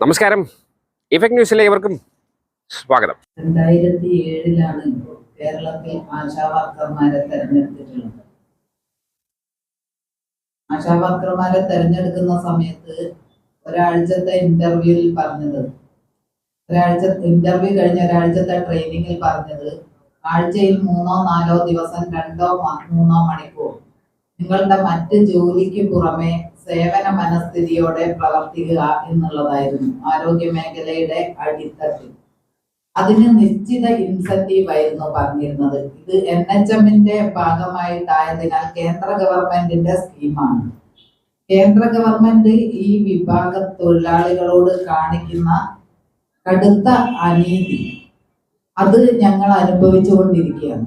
നമസ്കാരം. ഇഫക്ട് ന്യൂസിലെ ഇവർക്കും സ്വാഗതം. രണ്ടായിരത്തി ഏഴിലാണ് കേരളത്തിൽ ആശാ വർക്കർമാരെ തെരഞ്ഞെടുത്തിട്ടുള്ളത്. ആശാ വർക്കർമാരെ തെരഞ്ഞെടുക്കുന്ന സമയത്ത് ഒരാഴ്ചത്തെ ഇന്റർവ്യൂവിൽ പറഞ്ഞത് ഒരാഴ്ച ഇന്റർവ്യൂ കഴിഞ്ഞ ഒരാഴ്ചത്തെ ട്രെയിനിങ്ങിൽ പറഞ്ഞത് ആഴ്ചയിൽ മൂന്നോ നാലോ ദിവസം രണ്ടോ മൂന്നോ മണിക്കൂർ നിങ്ങളുടെ മറ്റ് ജോലിക്ക് പുറമെ സേവന മനസ്ഥിതിയോടെ പ്രവർത്തിക്കുക എന്നുള്ളതായിരുന്നു ആരോഗ്യ മേഖലയുടെ അടിത്തട്ടിൽ. അതിന് നിശ്ചിത ഇൻസെന്റീവ് ആയിരുന്നു പറഞ്ഞിരുന്നത്. ഇത് എൻ എച്ച് എമ്മിന്റെ ഭാഗമായിട്ടായതിനാൽ കേന്ദ്ര ഗവൺമെന്റിന്റെ സ്കീമാണ്. കേന്ദ്ര ഗവൺമെന്റ് ഈ വിഭാഗ തൊഴിലാളികളോട് കാണിക്കുന്ന കടുത്ത അനീതി. അത് ഞങ്ങൾ അനുഭവിച്ചുകൊണ്ടിരിക്കുകയാണ്.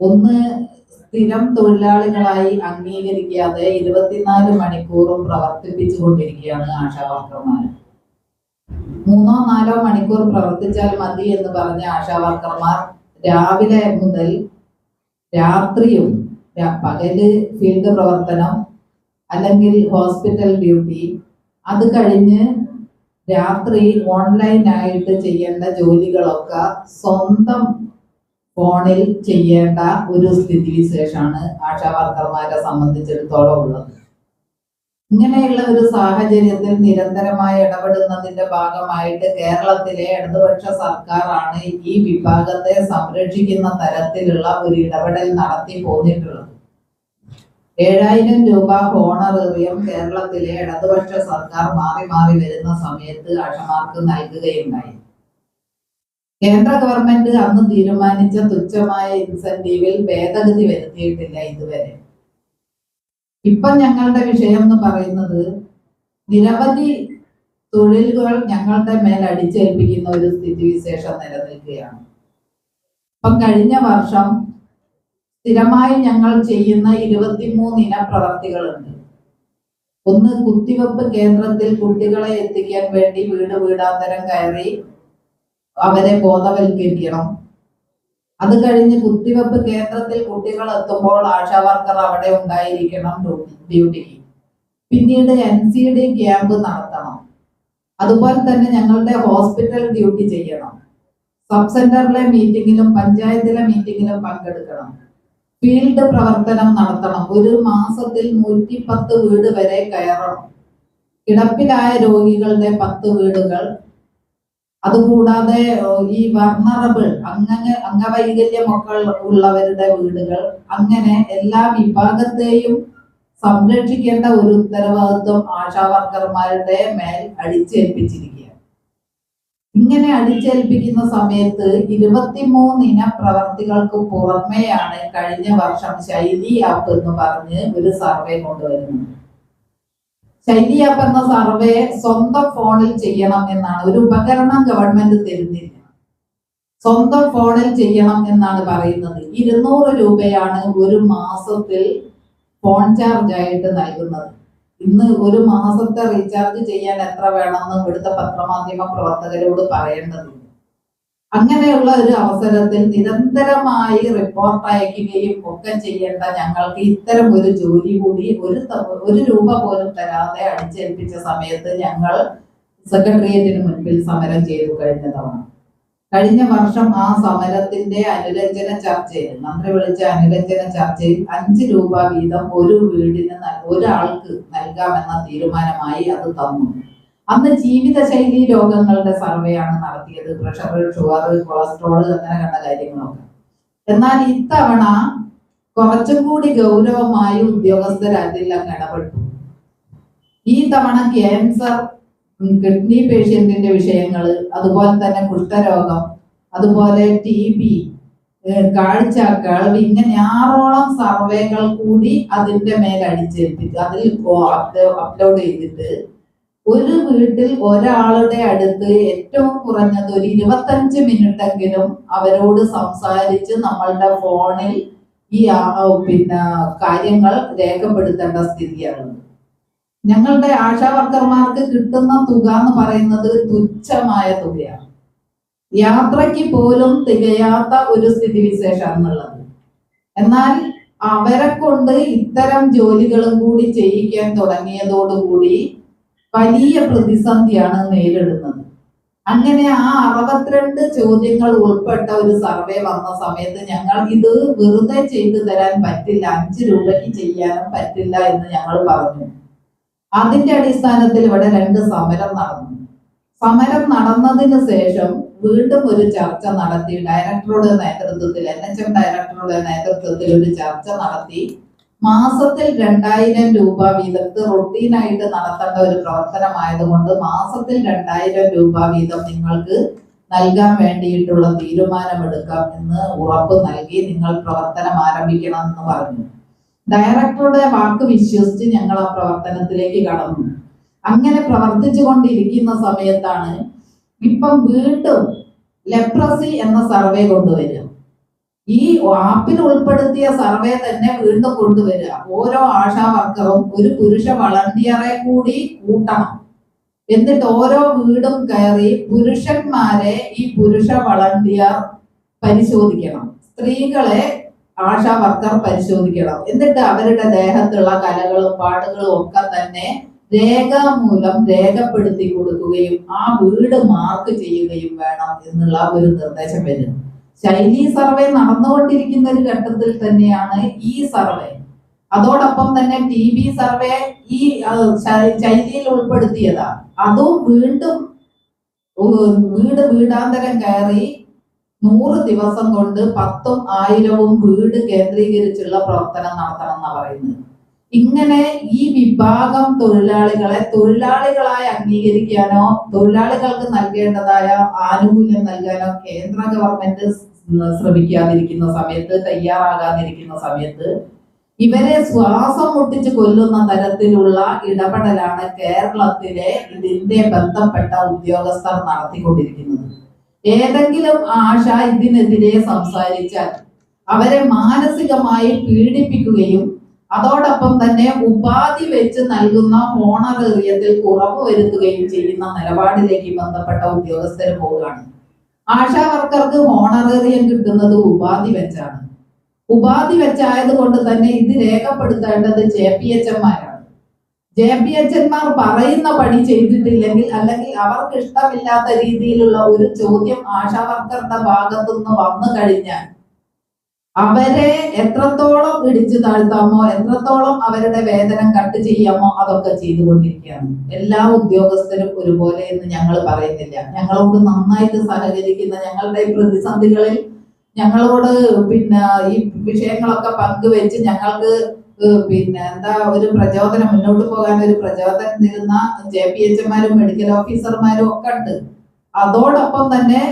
ഒന്ന് സ്ഥിരം തൊഴിലാളികളായി അംഗീകരിക്കാതെ ഇരുപത്തിനാല് മണിക്കൂറും പ്രവർത്തിപ്പിച്ചുകൊണ്ടിരിക്കുകയാണ് ആശാ വർക്കർമാർ മൂന്നോ നാലോ മണിക്കൂർ പ്രവർത്തിച്ചാൽ മതി എന്ന് പറഞ്ഞ ആശാ വർക്കർമാർ രാവിലെ മുതൽ രാത്രിയും പകൽ ഫീൽഡ് പ്രവർത്തനം അല്ലെങ്കിൽ ഹോസ്പിറ്റൽ ഡ്യൂട്ടി അത് കഴിഞ്ഞ് രാത്രി ഓൺലൈനായിട്ട് ചെയ്യേണ്ട ജോലികളൊക്കെ സ്വന്തം ഫോണിൽ ചെയ്യേണ്ട ഒരു സ്ഥിതിവിശേഷമാണ് ആശാ വർക്കർമാരെ സംബന്ധിച്ചിടത്തോളം ഉള്ളത്. ഇങ്ങനെയുള്ള ഒരു സാഹചര്യത്തിൽ നിരന്തരമായി ഇടപെടുന്നതിന്റെ ഭാഗമായിട്ട് കേരളത്തിലെ ഇടതുപക്ഷ സർക്കാരാണ് ഈ വിഭാഗത്തെ സംരക്ഷിക്കുന്ന തരത്തിലുള്ള ഒരു ഇടപെടൽ നടത്തി പോന്നിട്ടുള്ളത്. ഏഴായിരം രൂപ ഹോണറേറിയം കേരളത്തിലെ ഇടതുപക്ഷ സർക്കാർ മാറി മാറി വരുന്ന സമയത്ത് അഷമാർക്ക് നൽകുകയുണ്ടായി. കേന്ദ്ര ഗവൺമെന്റ് അന്ന് തീരുമാനിച്ച തുച്ഛമായ ഇൻസെന്റീവിൽ ഭേദഗതി വരുത്തിയിട്ടില്ല ഇതുവരെ. ഇപ്പൊ ഞങ്ങളുടെ വിഷയം എന്ന് പറയുന്നത് നിരവധി തൊഴിലുകൾ ഞങ്ങളുടെ മേൽ അടിച്ചേൽപ്പിക്കുന്ന ഒരു സ്ഥിതിവിശേഷം നിലനിൽക്കുകയാണ്. ഇപ്പം കഴിഞ്ഞ വർഷം സ്ഥിരമായി ഞങ്ങൾ ചെയ്യുന്ന ഇരുപത്തിമൂന്ന് ഇന പ്രവർത്തികളുണ്ട് ഒന്ന് കുത്തിവെപ്പ് കേന്ദ്രത്തിൽ കുട്ടികളെ എത്തിക്കാൻ വേണ്ടി വീട് വീടാന്തരം കയറി അവരെ ബോധവൽക്കരിക്കണം. അത് കഴിഞ്ഞ് കുത്തിവെപ്പ് കേന്ദ്രത്തിൽ കുട്ടികൾ എത്തുമ്പോൾ ആശാവർക്കർ അവിടെ ഉണ്ടായിരിക്കണം ഡ്യൂട്ടി- ഡ്യൂട്ടിക്ക് പിന്നീട് എൻ സി ഡി ക്യാമ്പ് നടത്തണം. അതുപോലെ തന്നെ ഞങ്ങളുടെ ഹോസ്പിറ്റൽ ഡ്യൂട്ടി ചെയ്യണം. സബ് സെന്ററിലെ മീറ്റിങ്ങിലും പഞ്ചായത്തിലെ മീറ്റിങ്ങിലും പങ്കെടുക്കണം. ഫീൽഡ് പ്രവർത്തനം നടത്തണം. ഒരു മാസത്തിൽ നൂറ്റി പത്ത് വീട് വരെ കയറണം. കിടപ്പിലായ രോഗികളുടെ പത്ത് വീടുകൾ അതുകൂടാതെ ഈ വർണറബിൾ അങ്ങനെ അംഗവൈകല്യമൊക്കെ ഉള്ളവരുടെ വീടുകൾ അങ്ങനെ എല്ലാ വിഭാഗത്തെയും സംരക്ഷിക്കേണ്ട ഒരു ഉത്തരവാദിത്വം ആശാവർക്കർമാരുടെ മേൽ അടിച്ചേൽപ്പിച്ചിരിക്കുകയാണ്. ഇങ്ങനെ അടിച്ചേൽപ്പിക്കുന്ന സമയത്ത് ഇരുപത്തിമൂന്ന് ഇന പ്രവർത്തികൾക്ക് പുറമെയാണ് കഴിഞ്ഞ വർഷം ശൈലി ആപ്പ് എന്ന് പറഞ്ഞ് ഒരു സർവേ കൊണ്ടുവരുന്നത്. ശൈലി പറഞ്ഞ സർവേ സ്വന്തം ഫോണിൽ ചെയ്യണം എന്നാണ്. ഒരു ഉപകരണം ഗവൺമെന്റ് തരുന്നില്ല. സ്വന്തം ഫോണിൽ ചെയ്യണം എന്നാണ് പറയുന്നത്. ഇരുന്നൂറ് രൂപയാണ് ഒരു മാസത്തിൽ ഫോൺ ചാർജ് ആയിട്ട് നൽകുന്നത്. ഇന്ന് ഒരു മാസത്തെ റീചാർജ് ചെയ്യാൻ എത്ര വേണമെന്ന് ഇവിടുത്തെ പത്രമാധ്യമ പ്രവർത്തകരോട് പറയേണ്ടതുണ്ട്. അങ്ങനെയുള്ള ഒരു അവസരത്തിൽ നിരന്തരമായി റിപ്പോർട്ട് അയക്കുകയും ഒക്കെ ചെയ്യേണ്ട ഞങ്ങൾക്ക് ഇത്തരം ഒരു ജോലി കൂടി ഒരു ഒരു രൂപ പോലും തരാതെ അടിച്ചേൽപ്പിച്ച സമയത്ത് ഞങ്ങൾ സെക്രട്ടേറിയറ്റിന് മുൻപിൽ സമരം ചെയ്തു കഴിഞ്ഞ തവണ. കഴിഞ്ഞ വർഷം ആ സമരത്തിന്റെ അനുരഞ്ജന ചർച്ചയിൽ മന്ത്രി വിളിച്ച അനുരഞ്ജന ചർച്ചയിൽ അഞ്ച് രൂപ വീതം ഒരു വീടിന് ഒരാൾക്ക് നൽകാമെന്ന തീരുമാനമായി അത് തന്നു. അന്ന് ജീവിതശൈലി രോഗങ്ങളുടെ സർവേയാണ് നടത്തിയത്. പ്രഷർ ഷുഗർ കൊളസ്ട്രോൾ അങ്ങനെ കണ്ട കാര്യങ്ങളൊക്കെ. എന്നാൽ ഇത്തവണ കുറച്ചും കൂടി ഗൗരവമായി ഉദ്യോഗസ്ഥർ അതിൽ ഇടപെട്ടു. ഈ തവണ ക്യാൻസർ കിഡ്നി പേഷ്യന്റിന്റെ വിഷയങ്ങൾ അതുപോലെ തന്നെ കുഷ്ഠരോഗം അതുപോലെ ടി ബി കാഴ്ച കേൾവി ഇങ്ങനെ ആറോളം സർവേകൾ കൂടി അതിന്റെ മേൽ അടിച്ചേൽപ്പിച്ചു അതിൽ അപ്ലോഡ് ചെയ്തിട്ട് ഒരു വീട്ടിൽ ഒരാളുടെ അടുത്ത് ഏറ്റവും കുറഞ്ഞത് ഒരു ഇരുപത്തഞ്ച് മിനിറ്റെങ്കിലും അവരോട് സംസാരിച്ച് നമ്മളുടെ ഫോണിൽ ഈ പിന്നെ കാര്യങ്ങൾ രേഖപ്പെടുത്തേണ്ട സ്ഥിതിയാണ് ഞങ്ങളുടെ ആശാവർക്കർമാർക്ക് കിട്ടുന്ന തുക എന്ന് പറയുന്നത് തുച്ഛമായ തുകയാണ്. യാത്രയ്ക്ക് പോലും തികയാത്ത ഒരു സ്ഥിതിവിശേഷമാണുള്ളത്. എന്നാൽ അവരെ കൊണ്ട് ഇത്തരം ജോലികളും കൂടി ചെയ്യിക്കാൻ തുടങ്ങിയതോടുകൂടി വലിയ പ്രതിസന്ധിയാണ് നേരിടുന്നത്. അങ്ങനെ ആ അറുപത്തിരണ്ട് ചോദ്യങ്ങൾ ഉൾപ്പെട്ട ഒരു സർവേ വന്ന സമയത്ത് ഞങ്ങൾ ഇത് വെറുതെ ചെയ്തു തരാൻ പറ്റില്ല അഞ്ച് രൂപയ്ക്ക് ചെയ്യാനും പറ്റില്ല എന്ന് ഞങ്ങൾ പറഞ്ഞു. അതിന്റെ അടിസ്ഥാനത്തിൽ ഇവിടെ രണ്ട് സമരം നടന്നു. സമരം നടന്നതിന് ശേഷം വീണ്ടും ഒരു ചർച്ച നടത്തി. ഡയറക്ടറുടെ നേതൃത്വത്തിൽ എൻ എച്ച് എം ഡയറക്ടറുടെ നേതൃത്വത്തിൽ ഒരു ചർച്ച നടത്തി. മാസത്തിൽ രണ്ടായിരം രൂപ വീതം. ഇത് റൊട്ടീനായിട്ട് നടത്തേണ്ട ഒരു പ്രവർത്തനമായതുകൊണ്ട് മാസത്തിൽ രണ്ടായിരം രൂപ വീതം നിങ്ങൾക്ക് നൽകാൻ വേണ്ടിയിട്ടുള്ള തീരുമാനമെടുക്കാം എന്ന് ഉറപ്പ് നൽകി നിങ്ങൾ പ്രവർത്തനം ആരംഭിക്കണം എന്ന് പറഞ്ഞു. ഡയറക്ടറുടെ വാക്ക് വിശ്വസിച്ച് ഞങ്ങൾ ആ പ്രവർത്തനത്തിലേക്ക് കടന്നു. അങ്ങനെ പ്രവർത്തിച്ചു കൊണ്ടിരിക്കുന്ന സമയത്താണ് ഇപ്പം വീണ്ടും ലെപ്രസി എന്ന സർവേ കൊണ്ടുവരിക. ഈ ആപ്പിൽ ഉൾപ്പെടുത്തിയ സർവേ തന്നെ വീണ്ടും കൊണ്ടുവരിക. ഓരോ ആശാ വർക്കറും ഒരു പുരുഷ വളണ്ടിയറെ കൂടി കൂട്ടണം. എന്നിട്ട് ഓരോ വീടും കയറി പുരുഷന്മാരെ ഈ പുരുഷ വളണ്ടിയർ പരിശോധിക്കണം. സ്ത്രീകളെ ആശാ വർക്കർ പരിശോധിക്കണം. എന്നിട്ട് അവരുടെ ദേഹത്തുള്ള കലകളും പാടുകളും ഒക്കെ തന്നെ രേഖാമൂലം രേഖപ്പെടുത്തി കൊടുക്കുകയും ആ വീട് മാർക്ക് ചെയ്യുകയും വേണം എന്നുള്ള ഒരു നിർദ്ദേശം വരുന്നു ശൈലി സർവേ നടന്നുകൊണ്ടിരിക്കുന്ന ഒരു ഘട്ടത്തിൽ തന്നെയാണ് ഈ സർവേ. അതോടൊപ്പം തന്നെ ടി ബി സർവേ ഈ ചൈനയിൽ ഉൾപ്പെടുത്തിയതാ. അതും വീണ്ടും വീട് വീടാന്തരം കയറി നൂറ് ദിവസം കൊണ്ട് പത്തും ആയിരവും വീട് കേന്ദ്രീകരിച്ചുള്ള പ്രവർത്തനം നടത്തണം എന്നാ പറയുന്നത്. ഇങ്ങനെ ഈ വിഭാഗം തൊഴിലാളികളെ തൊഴിലാളികളായി അംഗീകരിക്കാനോ തൊഴിലാളികൾക്ക് നൽകേണ്ടതായ ആനുകൂല്യം നൽകാനോ കേന്ദ്ര ഗവൺമെന്റ് ശ്രമിക്കാതിരിക്കുന്ന സമയത്ത് തയ്യാറാകാതിരിക്കുന്ന സമയത്ത് ഇവരെ ശ്വാസം മുട്ടിച്ച് കൊല്ലുന്ന തരത്തിലുള്ള ഇടപെടലാണ് കേരളത്തിലെ ഇതിന്റെ ബന്ധപ്പെട്ട ഉദ്യോഗസ്ഥർ നടത്തിക്കൊണ്ടിരിക്കുന്നത്. ഏതെങ്കിലും ആശ ഇതിനെതിരെ സംസാരിച്ചാൽ അവരെ മാനസികമായി പീഡിപ്പിക്കുകയും അതോടൊപ്പം തന്നെ ഉപാധി വെച്ച് നൽകുന്ന ഓണറേറിയത്തിൽ കുറവ് വരുത്തുകയും ചെയ്യുന്ന നിലപാടിലേക്ക് ബന്ധപ്പെട്ട ഉദ്യോഗസ്ഥർ പോവുകയാണ്. ആശാ വർക്കർക്ക് ഹോണറേറിയം കിട്ടുന്നത് ഉപാധി വെച്ചാണ്. ഉപാധി വെച്ചായത് കൊണ്ട് തന്നെ ഇത് രേഖപ്പെടുത്തേണ്ടത് ജെ പി എച്ച് എന്മാരാണ് ജെ പി എച്ച് എന്മാർ പറയുന്ന പണി ചെയ്തിട്ടില്ലെങ്കിൽ അല്ലെങ്കിൽ അവർക്ക് ഇഷ്ടമില്ലാത്ത രീതിയിലുള്ള ഒരു ചോദ്യം ആശാ ഭാഗത്തുനിന്ന് വന്നു കഴിഞ്ഞാൽ അവരെ എത്രത്തോളം ഇടിച്ചു താഴ്ത്താമോ എത്രത്തോളം അവരുടെ വേതനം കട്ട് ചെയ്യാമോ അതൊക്കെ ചെയ്തുകൊണ്ടിരിക്കുകയാണ്. എല്ലാ ഉദ്യോഗസ്ഥരും ഒരുപോലെ എന്ന് ഞങ്ങൾ പറയുന്നില്ല. ഞങ്ങളോട് നന്നായിട്ട് സഹകരിക്കുന്ന ഞങ്ങളുടെ പ്രതിസന്ധികളിൽ ഞങ്ങളോട് പിന്നെ ഈ വിഷയങ്ങളൊക്കെ പങ്കുവെച്ച് ഞങ്ങൾക്ക് പിന്നെ എന്താ ഒരു പ്രചോദനം മുന്നോട്ട് പോകാൻ ഒരു പ്രചോദനം തരുന്ന ജെ പി എച്ച് എമാരും മെഡിക്കൽ ഓഫീസർമാരും ഒക്കെ ഉണ്ട്. അതോടൊപ്പം തന്നെ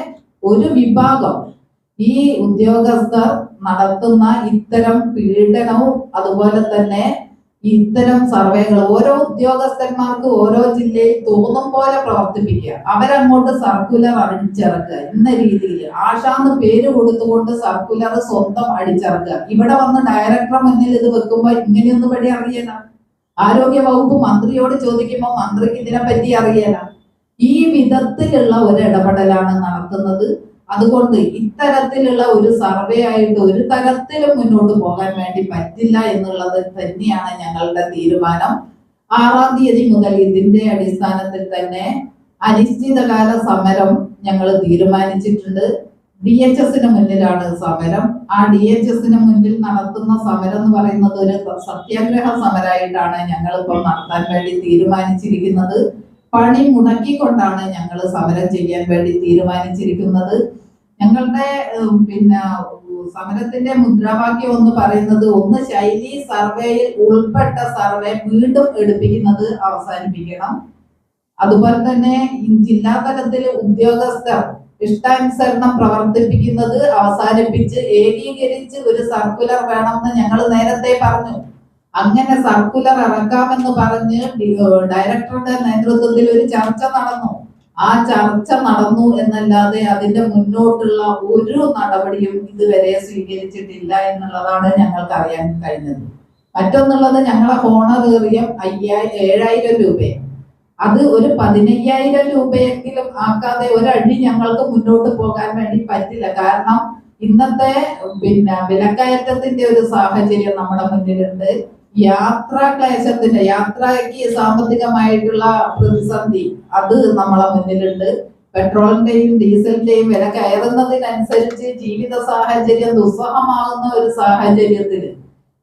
ഒരു വിഭാഗം ഈ ഉദ്യോഗസ്ഥർ നടത്തുന്ന ഇത്തരം പീഡനവും അതുപോലെ തന്നെ ഇത്തരം സർവേകൾ ഓരോ ഉദ്യോഗസ്ഥന്മാർക്ക് ഓരോ ജില്ലയിൽ തോന്നും പോലെ പ്രവർത്തിപ്പിക്കുക. അവരങ്ങോട്ട് സർക്കുലർ അടിച്ചിറക്കുക എന്ന രീതിയിൽ. ആശാന്ന് പേര് കൊടുത്തുകൊണ്ട് സർക്കുലർ സ്വന്തം അടിച്ചിറക്കുക. ഇവിടെ വന്ന് ഡയറക്ടർ മുന്നിൽ ഇത് വെക്കുമ്പോൾ ഇങ്ങനെയൊന്നും പടി അറിയണം ആരോഗ്യ വകുപ്പ് മന്ത്രിയോട് ചോദിക്കുമ്പോൾ മന്ത്രിക്ക് ഇതിനെ പറ്റി അറിയല ഈ വിധത്തിലുള്ള ഒരു ഇടപെടലാണ് നടത്തുന്നത്. അതുകൊണ്ട് ഇത്തരത്തിലുള്ള ഒരു സർവേ ആയിട്ട് ഒരു തരത്തിലും മുന്നോട്ട് പോകാൻ വേണ്ടി പറ്റില്ല എന്നുള്ളത് തന്നെയാണ് ഞങ്ങളുടെ തീരുമാനം. ആറാം തീയതി മുതൽ ഇതിന്റെ അടിസ്ഥാനത്തിൽ തന്നെ അനിശ്ചിതകാല സമരം ഞങ്ങൾ തീരുമാനിച്ചിട്ടുണ്ട്. ഡി എച്ച് എസിന് മുന്നിലാണ് സമരം. ആ ഡി എച്ച് എസിന് മുന്നിൽ നടത്തുന്ന സമരം എന്ന് പറയുന്നത് ഒരു സത്യാഗ്രഹ സമരമായിട്ടാണ് ഞങ്ങൾ ഇപ്പോൾ നടത്താൻ വേണ്ടി തീരുമാനിച്ചിരിക്കുന്നത്. പണി മുടക്കിക്കൊണ്ടാണ് ഞങ്ങൾ സമരം ചെയ്യാൻ വേണ്ടി തീരുമാനിച്ചിരിക്കുന്നത്. ഞങ്ങളുടെ പിന്നെ സമരത്തിന്റെ മുദ്രാവാക്യം എന്ന് പറയുന്നത് ഒന്ന് ശൈലി സർവേയിൽ ഉൾപ്പെട്ട സർവേ വീണ്ടും എടുപ്പിക്കുന്നത് അവസാനിപ്പിക്കണം. അതുപോലെ തന്നെ ജില്ലാ തലത്തിൽ ഉദ്യോഗസ്ഥർ ഇഷ്ടാനുസരണം പ്രവർത്തിപ്പിക്കുന്നത് അവസാനിപ്പിച്ച് ഏകീകരിച്ച് ഒരു സർക്കുലർ വേണമെന്ന് ഞങ്ങൾ നേരത്തെ പറഞ്ഞു. അങ്ങനെ സർക്കുലർ ഇറക്കാമെന്ന് പറഞ്ഞ് ഡയറക്ടറുടെ നേതൃത്വത്തിൽ ഒരു ചർച്ച നടന്നു. ആ ചർച്ച നടന്നു എന്നല്ലാതെ അതിന്റെ മുന്നോട്ടുള്ള ഒരു നടപടിയും ഇതുവരെ സ്വീകരിച്ചിട്ടില്ല എന്നുള്ളതാണ് ഞങ്ങൾക്ക് അറിയാൻ കഴിഞ്ഞത്. മറ്റൊന്നുള്ളത് ഞങ്ങളെ ഹോണറേറിയം അയ്യായി ഏഴായിരം രൂപയാണ്. അത് ഒരു പതിനയ്യായിരം രൂപയെങ്കിലും ആക്കാതെ ഒരടി ഞങ്ങൾക്ക് മുന്നോട്ട് പോകാൻ വേണ്ടി പറ്റില്ല. കാരണം ഇന്നത്തെ പിന്നെ വിലക്കയറ്റത്തിന്റെ ഒരു സാഹചര്യം നമ്മുടെ മുന്നിലുണ്ട്. യാത്രാ ക്ലേശത്തിന്റെ യാത്രയ്ക്ക് സാമ്പത്തികമായിട്ടുള്ള പ്രതിസന്ധി അത് നമ്മളെ മുന്നിലുണ്ട്. പെട്രോളിന്റെയും ഡീസലിന്റെയും വില കയറുന്നതിനനുസരിച്ച് ജീവിത സാഹചര്യം ദുസ്സഹമാകുന്ന ഒരു സാഹചര്യത്തിൽ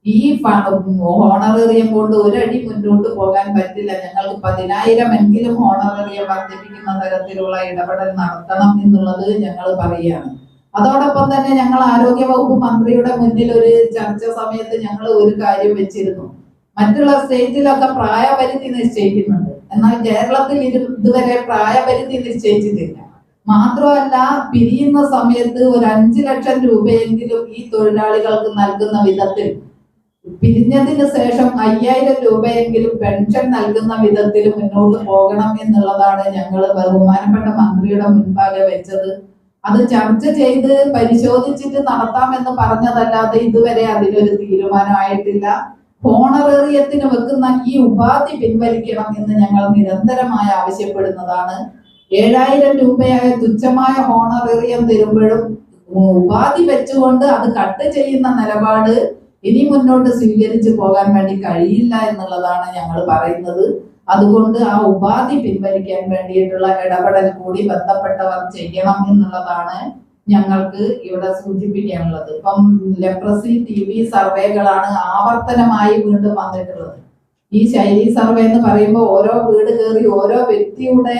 ഈ ഹോണറേറിയം കൊണ്ട് ഒരടി മുന്നോട്ട് പോകാൻ പറ്റില്ല. ഞങ്ങൾക്ക് പതിനായിരം എങ്കിലും ഹോണറേറിയം വർദ്ധിപ്പിക്കുന്ന തരത്തിലുള്ള ഇടപെടൽ നടത്തണം എന്നുള്ളത് ഞങ്ങൾ പറയുകയാണ്. അതോടൊപ്പം തന്നെ ഞങ്ങൾ ആരോഗ്യ വകുപ്പ് മന്ത്രിയുടെ മുന്നിൽ ഒരു ചർച്ച സമയത്ത് ഞങ്ങൾ ഒരു കാര്യം വെച്ചിരുന്നു. മറ്റുള്ള സ്റ്റേറ്റിലൊക്കെ പ്രായപരിധി നിശ്ചയിക്കുന്നുണ്ട്. എന്നാൽ കേരളത്തിൽ ഇത് ഇതുവരെ പ്രായപരിധി നിശ്ചയിച്ചിട്ടില്ല. മാത്രമല്ല പിരിയുന്ന സമയത്ത് ഒരു അഞ്ചു ലക്ഷം രൂപയെങ്കിലും ഈ തൊഴിലാളികൾക്ക് നൽകുന്ന വിധത്തിൽ പിരിഞ്ഞതിന് ശേഷം അയ്യായിരം രൂപയെങ്കിലും പെൻഷൻ നൽകുന്ന വിധത്തിൽ മുന്നോട്ട് പോകണം എന്നുള്ളതാണ് ഞങ്ങൾ ബഹുമാനപ്പെട്ട മന്ത്രിയുടെ മുൻപാകെ വെച്ചത്. അത് ചർച്ച ചെയ്ത് പരിശോധിച്ചിട്ട് നടത്താമെന്ന് പറഞ്ഞതല്ലാതെ ഇതുവരെ അതിലൊരു തീരുമാനമായിട്ടില്ല. ഹോണറേറിയത്തിന് വെക്കുന്ന ഈ ഉപാധി പിൻവലിക്കണം എന്ന് ഞങ്ങൾ നിരന്തരമായി ആവശ്യപ്പെടുന്നതാണ്. ഏഴായിരം രൂപയായ തുച്ഛമായ ഹോണറേറിയം തരുമ്പോഴും ഉപാധി വെച്ചുകൊണ്ട് അത് കട്ട് ചെയ്യുന്ന നിലപാട് ഇനി മുന്നോട്ട് സ്വീകരിച്ചു പോകാൻ വേണ്ടി കഴിയില്ല എന്നുള്ളതാണ് ഞങ്ങൾ പറയുന്നത്. അതുകൊണ്ട് ആ ഉപാധി പിൻവലിക്കാൻ വേണ്ടിയിട്ടുള്ള ഇടപെടൽ കൂടി ബന്ധപ്പെട്ടവർ ചെയ്യണം എന്നുള്ളതാണ് ഞങ്ങൾക്ക് ഇവിടെ സൂചിപ്പിക്കാനുള്ളത്. ഇപ്പം ലെപ്രസി ടി വി സർവേകളാണ് ആവർത്തനമായി വീണ്ടും വന്നിട്ടുള്ളത്. ഈ ശൈലി സർവേ എന്ന് പറയുമ്പോൾ ഓരോ വീട് കയറി ഓരോ വ്യക്തിയുടെ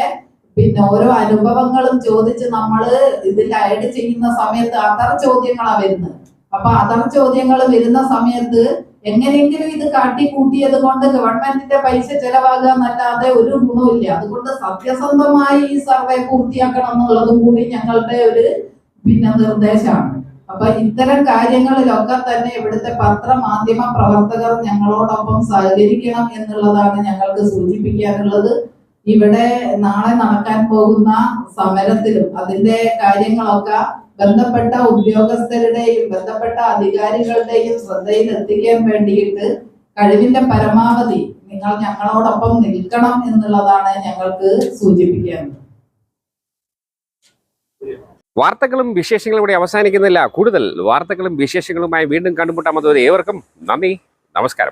പിന്നെ ഓരോ അനുഭവങ്ങളും ചോദിച്ച് നമ്മൾ ഇതിൽ ആഡ് ചെയ്യുന്ന സമയത്ത് അതർ ചോദ്യങ്ങളാണ് വരുന്നത്. അപ്പൊ അതർ ചോദ്യങ്ങൾ വരുന്ന സമയത്ത് എങ്ങനെയെങ്കിലും ഇത് കാട്ടിക്കൂട്ടിയത് കൊണ്ട് ഗവൺമെന്റിന്റെ പൈസ ചെലവാകുക എന്നല്ലാതെ ഒരു ഗുണമില്ല അതുകൊണ്ട് സത്യസന്ധമായി ഈ സർവേ പൂർത്തിയാക്കണം എന്നുള്ളതും കൂടി ഞങ്ങളുടെ ഒരു പിന്നെ നിർദ്ദേശമാണ് അപ്പൊ ഇത്തരം കാര്യങ്ങളിലൊക്കെ തന്നെ ഇവിടുത്തെ പത്രമാധ്യമ പ്രവർത്തകർ ഞങ്ങളോടൊപ്പം സഹകരിക്കണം എന്നുള്ളതാണ് ഞങ്ങൾക്ക് സൂചിപ്പിക്കാനുള്ളത്. ഇവിടെ നാളെ നടക്കാൻ പോകുന്ന സമരത്തിലും അതിന്റെ കാര്യങ്ങളൊക്കെ ബന്ധപ്പെട്ട ഉദ്യോഗസ്ഥരുടെയും ബന്ധപ്പെട്ട അധികാരികളുടെയും ശ്രദ്ധയിൽ എത്തിക്കാൻ വേണ്ടിയിട്ട് കഴിവിന്റെ പരമാവധി നിങ്ങൾ ഞങ്ങളോടൊപ്പം നിൽക്കണം എന്നുള്ളതാണ് ഞങ്ങൾക്ക് സൂചിപ്പിക്കാനുള്ളത് വാർത്തകളും വിശേഷങ്ങളും ഇവിടെ അവസാനിക്കുന്നില്ല. കൂടുതൽ വാർത്തകളും വിശേഷങ്ങളുമായി വീണ്ടും കണ്ടുമുട്ടാമത് ഏവർക്കും നന്ദി. നമസ്കാരം.